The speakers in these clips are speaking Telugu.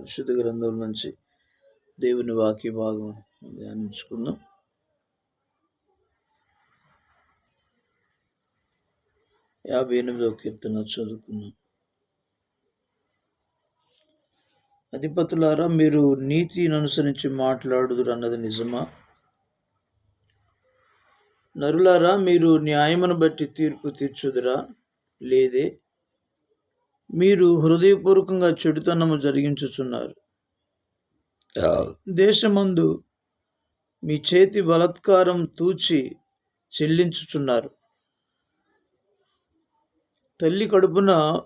పరిశుద్ధ గ్రంథం నుంచి దేవుని వాక్య భాగం ధ్యానించుకుందాం. యాభై ఎనిమిదవ కీర్తన చదువుకుందాం. అధిపతులారా మీరు నీతిని అనుసరించి మాట్లాడుదురు అన్నది నిజమా? నరులారా మీరు న్యాయమును బట్టి తీర్పు తీర్చుదురా? లేదే. మీరు హృదయపూర్వకంగా చెడుతనము జరిగించుచున్నారు. దేశమందు మీ చేతి బలత్కారం తూచి చెల్లించుచున్నారు. తల్లి కడుపున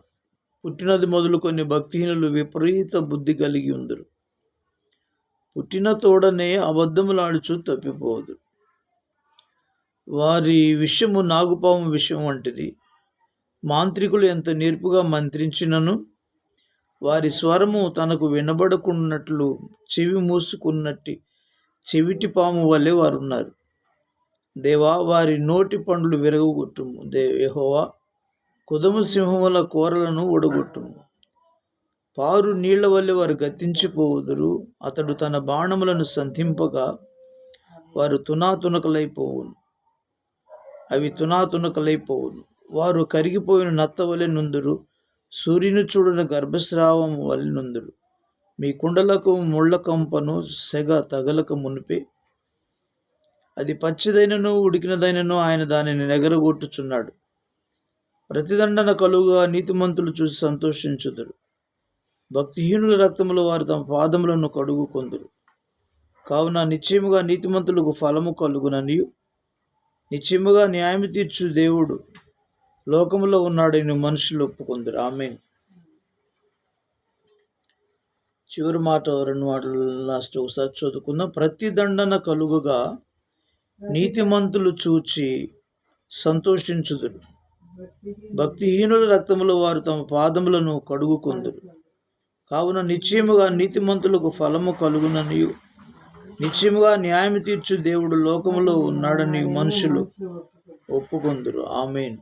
పుట్టినది మొదలుకొని భక్తిహీనులు విపరీత బుద్ధి కలిగి ఉందరు. పుట్టిన తోడనే అబద్ధములాడుచు తప్పిపోదు వారి విషయము నాగుపాము విషయం వంటిది. మాంత్రికులు ఎంత నేర్పుగా మంత్రించినను వారి స్వరము తనకు వినబడకున్నట్లు చెవి మూసుకున్నట్టి చెవిటి పాము వల్లే వారు ఉన్నారు దేవా వారి నోటి పండ్లు విరగొట్టుము దే యహోవా కుదమ సింహముల కూరలను ఒడగొట్టుము పారు నీళ్ళ వల్లే వారు గతించిపోవుదురు. అతడు తన బాణములను సంధింపగా వారు తునాతునకలైపోవును. అవి తునాతునకలైపోవును. వారు కరిగిపోయిన నత్తవలె నుందురు సూర్యుని చూడన గర్భస్రావం వలె నుందురు. మీ కుండలకు ముళ్ళ కంపను సెగ తగలక మునిపే. అది పచ్చిదైనను ఉడికినదైనను ఆయన దానిని నెగరగొట్టుచున్నాడు. ప్రతిదండన కలుగా నీతిమంతులు చూసి సంతోషించుదురు. భక్తిహీనుల రక్తములు వారు తమ పాదములను కడుగుకొందురు. కావున నిశ్చయముగా నీతిమంతులకు ఫలము కలుగుననియు. నిశ్చయముగా న్యాయం తీర్చు దేవుడు లోకములో ఉన్నాడని మనుషులు ఒప్పుకుందరు. ఆమె చివరి మాట రెండు మాటలు లాస్ట్ ఒకసారి చదువుకుందాం. ప్రతి దండన కలుగుగా నీతిమంతులు చూచి సంతోషించుదురు. భక్తిహీనుల రక్తములో వారు తమ పాదములను కడుగుకొందురు. కావున నిశ్చయముగా నీతిమంతులకు ఫలము కలుగుననియు. నిశ్చయముగా న్యాయం తీర్చు దేవుడు లోకములో ఉన్నాడని మనుషులు ఒప్పుకొందురు. ఆమెన్.